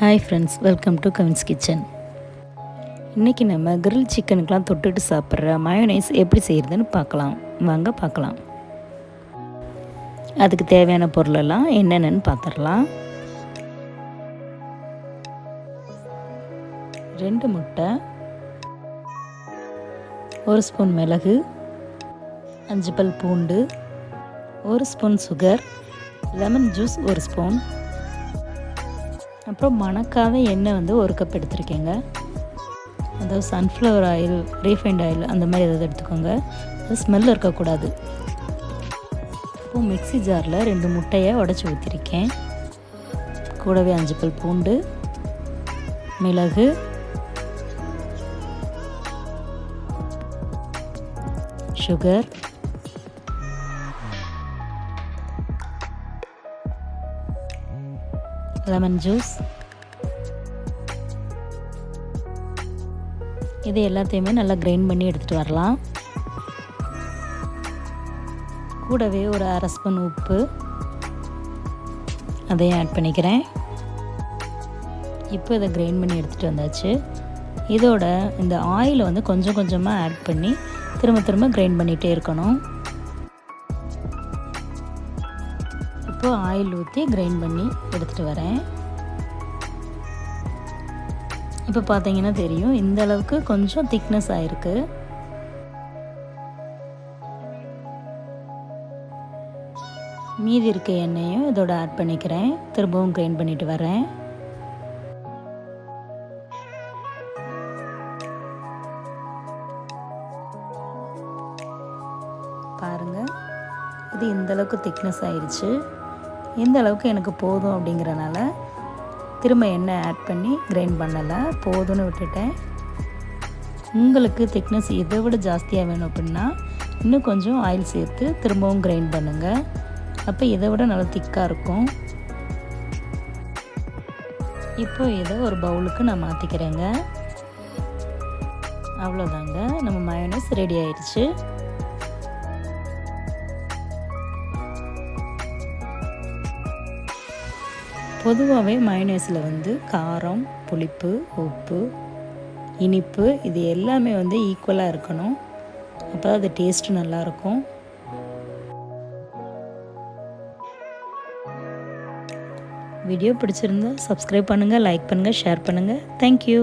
Hi friends welcome to Kavin's kitchen இன்றைக்கி நம்ம grill சிக்கனுக்கெலாம் தொட்டுட்டு சாப்பிட்ற மயோனைஸ் எப்படி செய்கிறதுன்னு பார்க்கலாம். வாங்க பார்க்கலாம். அதுக்கு தேவையான பொருளெல்லாம் என்னென்னு பார்த்துடலாம். ரெண்டு முட்டை ஒரு ஸ்பூன் மிளகு அஞ்சு பல் பூண்டு ஒரு ஸ்பூன் சுகர் லெமன் ஜூஸ் ஒரு ஸ்பூன் அப்புறம் மணக்காத எண்ணெய் வந்து ஒரு கப் எடுத்திருக்கேங்க. அதாவது சன்ஃப்ளவர் ஆயில் ரீஃபைண்ட் ஆயில் அந்த மாதிரி ஏதாவது எடுத்துக்கோங்க. அது ஸ்மெல் இருக்கக்கூடாது. இப்போ மிக்ஸி ஜாரில் ரெண்டு முட்டையை உடச்சி ஊற்றிருக்கேன் கூடவே அஞ்சு பல் பூண்டு மிளகு சுகர் லெமன் ஜூஸ் இது எல்லாத்தையுமே நல்லா கிரைண்ட் பண்ணி எடுத்துகிட்டு வரலாம். கூடவே ஒரு அரை ஸ்பூன் உப்பு. அதையும் ஆட் பண்ணிக்கிறேன். இப்போ இதை கிரைண்ட் பண்ணி எடுத்துகிட்டு வந்தாச்சு. இதோட இந்த ஆயிலை வந்து கொஞ்சம் கொஞ்சமாக ஆட் பண்ணி திரும்ப திரும்ப கிரைண்ட் பண்ணிகிட்டே இருக்கணும். இப்போ ஆயில் ஊற்றி கிரைண்ட் பண்ணி எடுத்துகிட்டு வரேன். இப்போ பார்த்தீங்கன்னா தெரியும் இந்த அளவுக்கு கொஞ்சம் திக்னஸ் ஆகிருக்கு மீதி இருக்க எண்ணெயும் இதோட ஆட் பண்ணிக்கிறேன். திரும்பவும் கிரைண்ட் பண்ணிட்டு வரேன். பாருங்கள் இது இந்த அளவுக்கு திக்னஸ் ஆயிடுச்சு இந்த அளவுக்கு எனக்கு போதும் அப்படிங்கிறனால திரும்ப எண்ணெய் ஆட் பண்ணி கிரைண்ட் பண்ணலை. போதும்னு விட்டுட்டேன். உங்களுக்கு திக்னஸ் இதை விட ஜாஸ்தியாக வேணும் அப்படின்னா இன்னும் கொஞ்சம் ஆயில் சேர்த்து திரும்பவும் கிரைண்ட் பண்ணுங்கள் அப்போ இதை விட நல்லா திக்காக இருக்கும். இப்போ இதை ஒரு பவுலுக்கு நான் மாற்றிக்கிறேங்க அவ்வளோதாங்க நம்ம மயோனஸ் ரெடி ஆயிடுச்சு. பொதுவாகவே மயனேஸில் வந்து காரம் புளிப்பு உப்பு இனிப்பு இது எல்லாமே வந்து ஈக்குவலாக இருக்கணும். அப்போ தான் அது டேஸ்ட்டு நல்லாயிருக்கும். வீடியோ பிடிச்சிருந்தா சப்ஸ்கிரைப் பண்ணுங்கள் லைக் பண்ணுங்கள் ஷேர் பண்ணுங்கள் தேங்க்யூ